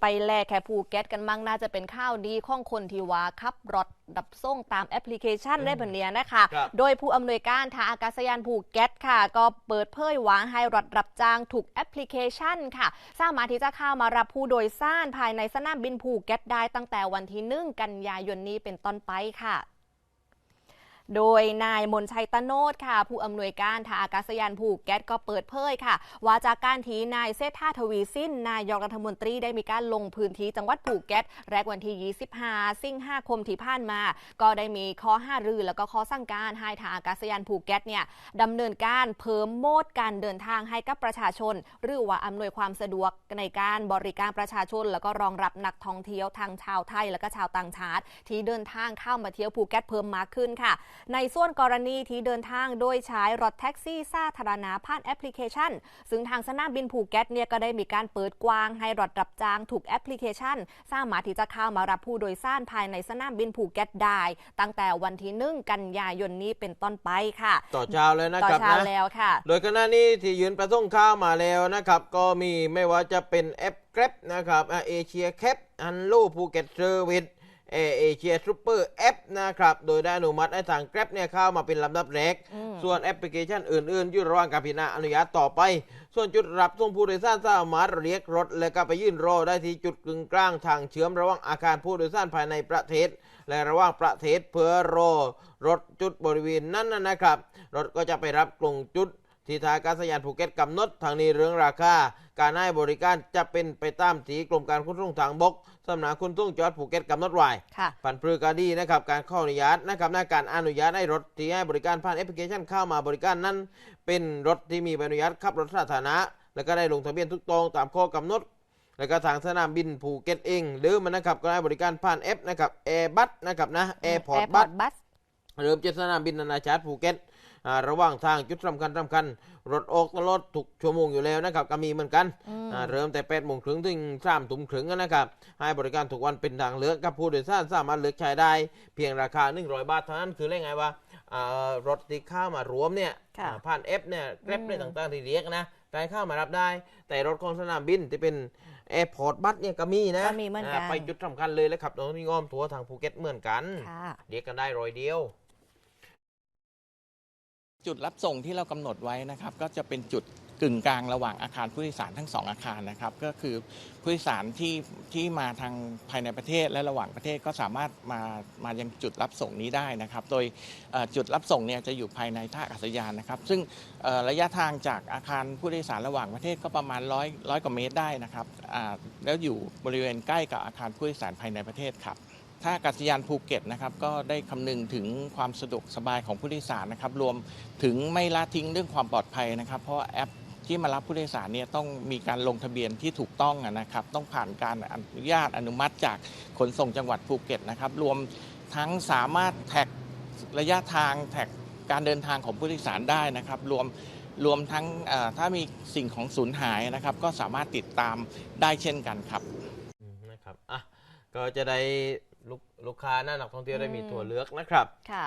ไปแลกแค่ภูเก็ตกันมั่งน่าจะเป็นข้าวดีของคนที่ว่าขับรถดับส่งตามแอปพลิเคชันได้แบบเนี้ยนะคะครับโดยผู้อำนวยการทางอากาศยานภูเก็ตค่ะ ก็เปิดเผยว่าให้รถรับจ้างถูกแอปพลิเคชันค่ะ สามารถที่จะเข้ามารับผู้โดยสารภายในสนามบินภูเก็ตได้ตั้งแต่วันที่หนึ่งกันยายนนี้เป็นต้นไปค่ะ โดยนายมนชัยตโนดค่ะ ผู้อำนวยการท่าอากาศยานภูเก็ตก็เปิดเผยค่ะ ว่าจากการที่นายเซธาทวีสิ้น นายกรัฐมนตรีได้มีการลงพื้นที่จังหวัดภูเก็ตแรกวันที่ 25 สิงหาคมที่ผ่านมา ก็ได้มีข้อห้ารือแล้วก็ข้อสั่งการให้ท่าอากาศยานภูเก็ตเนี่ยดำเนินการเพิ่มโมดการเดินทางให้กับประชาชน หรือว่าอำนวยความสะดวกในการบริการประชาชน แล้วก็รองรับนักท่องเที่ยวทางชาวไทย แล้วก็ชาวต่างชาติ ที่เดินทางเข้ามาเที่ยวภูเก็ตเพิ่มมากขึ้นค่ะในส่วนกรณีที่เดินทางโดยใช้รถแท็กซี่สาธารณะผ่านแอปพลิเคชัน ซึ่งทางสนามบินภูเก็ตเนี่ยก็ได้มีการเปิดกว้างให้รถรับจ้างถูกแอปพลิเคชัน สามารถที่จะเข้ามารับผู้โดยสารภายในสนามบินภูเก็ตได้ ตั้งแต่วันที่หนึ่งกันยายนนี้เป็นต้นไปค่ะ ต่อเช้าเลยนะต่อครับเช้านะแล้วค่ะ โดยขณะนี้ที่ยืนประส่งข้าวมาแล้วนะครับ ก็มีไม่ว่าจะเป็นแอป Grab นะครับเอเชียแคปอันลูภูเก็ตเซอร์วิส เอเชียซูเปอร์แอปนะครับ โดยได้อนุมัติให้ทาง Grab เนี่ยเข้ามาเป็นลำดับแรกอืมส่วนแอปพลิเคชันอื่นๆ อยู่ระหว่างการพิจารณาอนุญาตต่อไป ส่วนจุดรับส่งผู้โดยสารสามารถเรียกรถ และก็ไปยื่นรอได้ที่จุดกึ่งกลางทางเชื่อมระหว่างอาคารผู้โดยสารภายในประเทศ และระหว่างประเทศเพื่อรอรถจุดบริเวณนั้นนะนะครับ รถก็จะไปรับกลงจุด ที่ทางอากาศยานภูเก็ตกำหนดทางนี้เรื่องราคา การให้บริการจะเป็นไปตามที่กรมการขนส่งทางบกสำนักขนส่งจังหวัดภูเก็ตกำหนดไว้ค่ะผันพฤกษดีนะครับการขออนุญาตนะครับในการอนุญาตให้รถที่ให้บริการผ่านแอปพลิเคชันเข้ามาบริการนั้น เป็นรถที่มีใบอนุญาตขับรถสาธารณะ แล้วก็ได้ลงทะเบียนทุกตรงตามข้อกำหนดแล้วก็ทางสนามบินภูเก็ตเองหรือมันนะครับก็ให้บริการผ่านแอปนะครับแอร์บัสนะครับนะแอร์พอร์ตบัสบัสเริ่มจากสนามบินนานาชาติภูเก็ตอ่า ระหว่างทางจุดสำคัญสำคัญรถออกตลอดทุกชั่วโมงอยู่แล้วนะครับก็มีเหมือนกันอืมอ่าเริ่มแต่8โมงถึงถึง3ทุ่มครึ่งนะครับให้บริการทุกวันเป็นทางเลือกกับผู้โดยสารสามารถเลือกใช้ได้ เพียงราคา 100 บาทเท่านั้นคือเรียกไงว่าอ่ารถที่เข้ามารวมเนี่ยค่ะอ่าผ่านแอปเนี่ยแกร็บอืมเนี่ยต่างๆที่เรียกนะการเข้ามารับได้ แต่รถของสนามบินที่เป็นแอร์พอร์ตบัสเนี่ยก็มีนะก็มีเหมือนกันอ่าไปจุดสำคัญเลยแล้วขับรถนี่อ้อมตัวทางภูเก็ตเหมือนกันค่ะเรียกกันได้รอยเดียว จุดรับส่งที่เรากำหนดไว้นะครับ ก็จะเป็นจุดกึ่งกลางระหว่างอาคารผู้โดยสารทั้งสองอาคารนะครับ ก็คือผู้โดยสารที่ที่มาทางภายในประเทศและระหว่างประเทศก็สามารถมามายังจุดรับส่งนี้ได้นะครับ โดยจุดรับส่งเนี่ยจะอยู่ภายในท่าอากาศยานนะครับ ซึ่งระยะทางจากอาคารผู้โดยสารระหว่างประเทศก็ประมาณร้อยร้อยกว่าเมตรได้นะครับแล้วอยู่บริเวณใกล้กับอาคารผู้โดยสารภายในประเทศครับ ท่าอากาศยานภูเก็ตนะครับก็ได้คำนึงถึงความสะดวกสบายของผู้โดยสารนะครับรวมถึงไม่ละทิ้งเรื่องความปลอดภัยนะครับ เพราะแอปที่มารับผู้โดยสารเนี่ยต้องมีการลงทะเบียนที่ถูกต้องนะครับ ต้องผ่านการอนุญาตอนุมัติจากขนส่งจังหวัดภูเก็ตนะครับ รวมทั้งสามารถแท็กระยะทางแท็กการเดินทางของผู้โดยสารได้นะครับ รวมรวมทั้งถ้ามีสิ่งของสูญหายนะครับ ก็สามารถติดตามได้เช่นกันครับนะครับอะก็จะได้ ลูกลูกค้าหน้านักท่องเที่ยวได้มีอืมตัวเลือกนะครับค่ะ